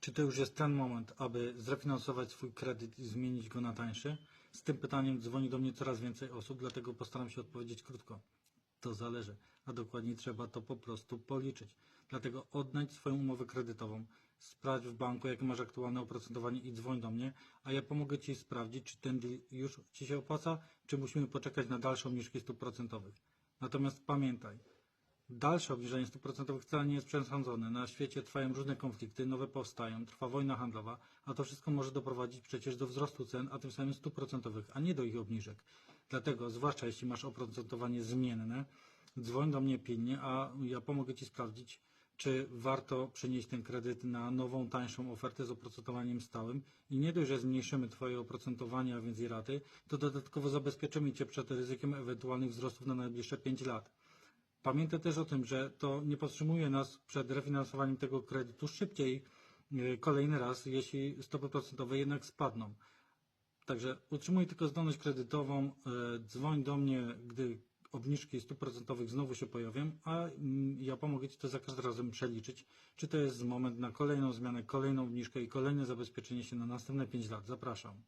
Czy to już jest ten moment, aby zrefinansować swój kredyt i zmienić go na tańszy? Z tym pytaniem dzwoni do mnie coraz więcej osób, dlatego postaram się odpowiedzieć krótko. To zależy, a dokładniej trzeba to po prostu policzyć. Dlatego odnajdź swoją umowę kredytową, sprawdź w banku, jakie masz aktualne oprocentowanie i dzwoń do mnie, a ja pomogę Ci sprawdzić, czy ten deal już Ci się opłaca, czy musimy poczekać na dalsze obniżki stóp procentowych. Natomiast pamiętaj, Dalsze obniżenie stóp procentowych wcale nie jest przesądzone. Na świecie trwają różne konflikty, nowe powstają, trwa wojna handlowa, a to wszystko może doprowadzić przecież do wzrostu cen, a tym samym stóp procentowych, a nie do ich obniżek. Dlatego, zwłaszcza jeśli masz oprocentowanie zmienne, dzwoń do mnie pilnie, a ja pomogę Ci sprawdzić, czy warto przenieść ten kredyt na nową, tańszą ofertę z oprocentowaniem stałym i nie dość, że zmniejszymy Twoje oprocentowanie, a więc i raty, to dodatkowo zabezpieczymy Cię przed ryzykiem ewentualnych wzrostów na najbliższe 5 lat. Pamiętaj też o tym, że to nie powstrzymuje nas przed refinansowaniem tego kredytu szybciej e, kolejny raz, jeśli stopy procentowe jednak spadną. Także utrzymuj tylko zdolność kredytową, e, dzwoń do mnie, gdy obniżki stóp procentowych znowu się pojawią, a mm, ja pomogę Ci to za każdym razem przeliczyć, czy to jest moment na kolejną zmianę, kolejną obniżkę i kolejne zabezpieczenie się na następne 5 lat. Zapraszam.